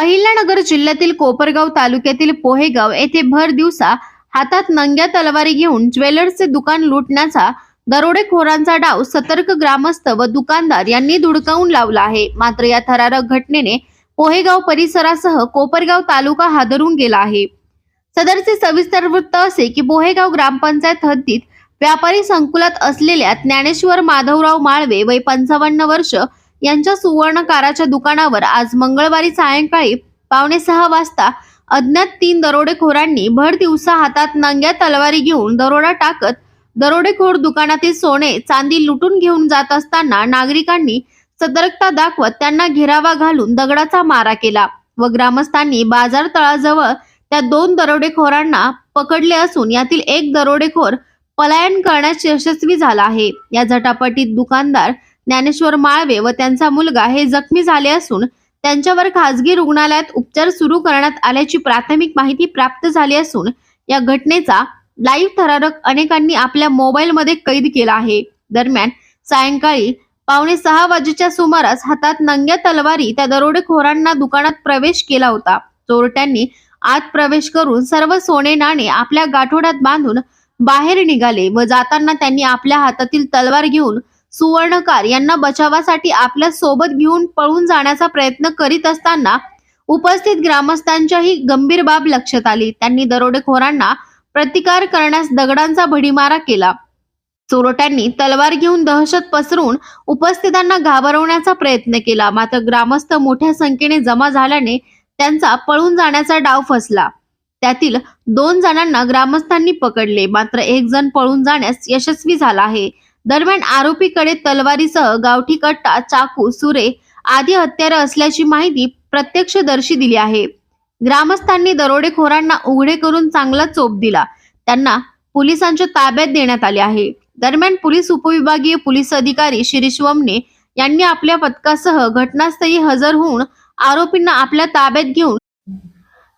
अहिल्यानगर जिल्ह्यातील कोपरगाव तालुक्यातील पोहेगाव येथे भर दिवसा हातात नंग्या तलवारी घेऊन ज्वेलर्सचे दुकान लुटण्याचा दरोडेखोरांचा डाव सतर्क ग्रामस्थ व दुकानदार यांनी धुडकावून लावला आहे. मात्र या थरारक घटनेने पोहेगाव परिसरासह कोपरगाव तालुका हादरून गेला आहे. सदरचे सविस्तर वृत्त असे की पोहेगाव ग्रामपंचायत हद्दीत व्यापारी संकुलात असलेल्या ज्ञानेश्वर माधवराव माळवे वय पंचावन्न वर्ष यांच्या सुवर्णकाराच्या दुकानावर आज मंगळवारी सायंकाळी पावणे सहा वाजता अज्ञात तीन दरोडेखोरांनी भर दिवसा हातात नंग्या तलवारी घेऊन दरोडा टाकत दरोडेखोर दुकानातील सोने चांदी लुटून घेऊन जात असताना नागरिकांनी सतर्कता दाखवत त्यांना घेरावा घालून दगडाचा मारा केला व ग्रामस्थांनी बाजार तळाजवळ त्या दोन दरोडेखोरांना पकडले असून यातील एक दरोडेखोर पलायन करण्यास यशस्वी झाला आहे. या झटापटीत दुकानदार ज्ञानेश्वर माळवे व त्यांचा मुलगा हे जखमी झाले असून त्यांच्यावर खासगी रुग्णालयात उपचार सुरू करण्यात आल्याची प्राथमिक माहिती प्राप्त झाली असून या घटनेचा लाईव्ह थरारक अनेकांनी आपल्या मोबाईलमध्ये कैद केला आहे. दरम्यान सायंकाळी पावणे सहा वाजेच्या सुमारास हातात नंग्या तलवारी त्या दरोडेखोरांना दुकानात प्रवेश केला होता. चोरट्यांनी आत प्रवेश करून सर्व सोने नाणे आपल्या गाठोड्यात बांधून बाहेर निघाले व जाताना त्यांनी आपल्या हातातील तलवार घेऊन सुवर्णकार यांना बचावासाठी आपल्यासोबत घेऊन पळून जाण्याचा प्रयत्न करीत असताना उपस्थित ग्रामस्थांच्याही गंभीर बाब लक्षात आली. त्यांनी दरोडेखोरांना प्रतिकार करण्यास दगडांचा भडीमारा केला. चोरट्यांनी तलवार घेऊन दहशत पसरून उपस्थितांना घाबरवण्याचा प्रयत्न केला. मात्र ग्रामस्थ मोठ्या संख्येने जमा झाल्याने त्यांचा पळून जाण्याचा डाव फसला. त्यातील दोन जणांना ग्रामस्थांनी पकडले. मात्र एक जण पळून जाण्यास यशस्वी झाला आहे. दरम्यान आरोपीकडे तलवारीसह गावठी कट्टा चाकू सुरे आदी हत्यारं असल्याची माहिती प्रत्यक्षदर्शी दिली आहे. ग्रामस्थांनी दरोडेखोरांना उघडे करून चांगला चोप दिला. त्यांना पोलिसांच्या ताब्यात देण्यात आले आहे. दरम्यान पोलीस उपविभागीय पोलीस अधिकारी शिरीष वमने यांनी आपल्या पथकासह घटनास्थळी हजर होऊन आरोपींना आपल्या ताब्यात घेऊन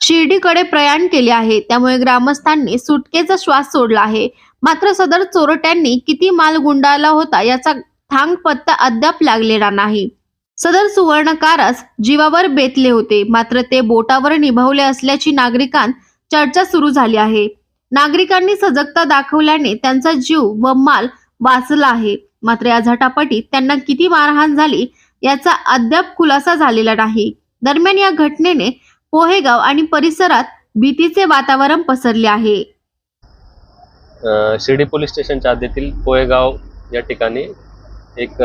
शिर्डीकडे प्रयाण केले आहे. त्यामुळे ग्रामस्थांनी सुटकेचा श्वास सोडला आहे. मात्र सदर चोरट्यांनी किती माल गुंडाळला होता याचा थांग पत्ता अद्याप लागलेला नाही. सदर सुवर्णकारास जीवावर बेतले होते मात्र ते बोटावर निभावले असल्याची नागरिकांत चर्चा सुरू झाली आहे. नागरिकांनी सजगता दाखवल्याने त्यांचा जीव व माल वाचला आहे. मात्र या झटापटीत त्यांना किती मारहाण झाली याचा अद्याप खुलासा झालेला नाही. दरम्यान या घटनेने पोहेगाव आणि परिसरात भीतीचे वातावरण पसरले आहे. शिर्डी पोलीस स्टेशनच्या हद्दीतील पोहेगाव या ठिकाणी एक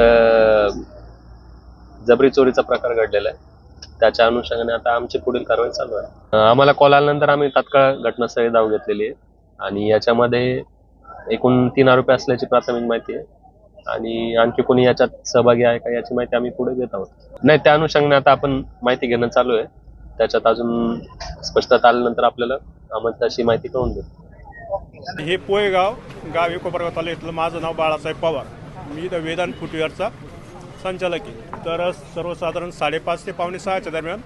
जबरी चोरीचा प्रकार घडलेला आहे. त्याच्या अनुषंगाने आता आमची पुढील कारवाई चालू आहे. आम्हाला कॉल आल्यानंतर आम्ही तात्काळ घटनास्थळी धाव घेतलेली आहे. आणि याच्यामध्ये एकूण तीन आरोपी असल्याची प्राथमिक माहिती आहे. आणि आणखी कोणी याच्यात सहभागी आहे का याची माहिती आम्ही पुढे घेत आहोत. नाही त्या अनुषंगाने आता आपण माहिती घेणं चालू आहे. त्याच्यात अजून स्पष्टता आल्यानंतर आपल्याला आम्हाला तशी माहिती कळून देऊ हे पोयगाव गाव हे कोपरगाव तालुक्यातलं माझं नाव बाळासाहेब पवार. मी इथं वेदांत फुटवेअरचा संचालक आहे. तर सर्वसाधारण साडेपाच ते पावणे सहाच्या दरम्यान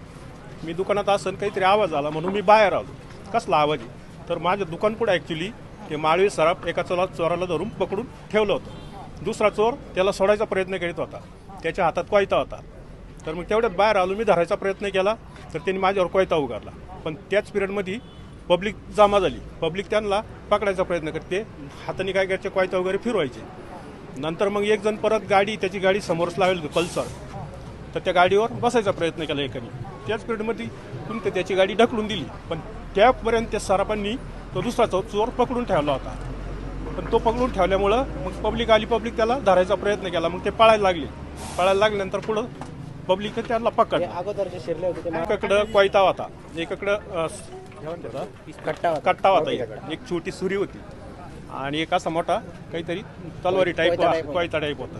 मी दुकानात असं काहीतरी आवाज आला म्हणून मी बाहेर आलो. कसला आवाज आहे? तर माझं दुकान पुढे ॲक्च्युली ते माळवी सराफ एका चोरा चोराला धरून पकडून ठेवलं होतं. दुसरा चोर त्याला सोडायचा प्रयत्न करीत होता. त्याच्या हातात कोयता होता. तर मग तेवढ्यात बाहेर आलो मी धरायचा प्रयत्न केला. तर त्यांनी माझ्यावर कोयता उगारला. पण त्याच पिरियडमध्ये पब्लिक जमा झाली. पब्लिक त्यांना पकडायचा प्रयत्न करते. हाताने काय करायचे कोयता वगैरे फिरवायचे. नंतर मग एक जण परत गाडी त्याची गाडी समोरच लावेल पल्सर. तर त्या गाडीवर बसायचा प्रयत्न केला एकाने. त्याच पिरियडमध्ये कुणी त्याची गाडी ढकलून दिली. पण त्यापर्यंत त्या सराफांनी तो दुसरा चो चोर पकडून ठेवला होता. पण तो पकडून ठेवल्यामुळं मग पब्लिक आली पब्लिक त्याला धरायचा प्रयत्न केला. मग ते पळायला लागले. पळायला लागल्यानंतर पुढं पब्लिक त्याला पकड अगोदर जे शिरले होते ते एकाकडं कोयता होता एकाकडं? कट्टा होता. कट्टा होता एक छोटी सुरी होती आणि एक असा मोठा काहीतरी तलवारी टाईप. कोयता टाईप होता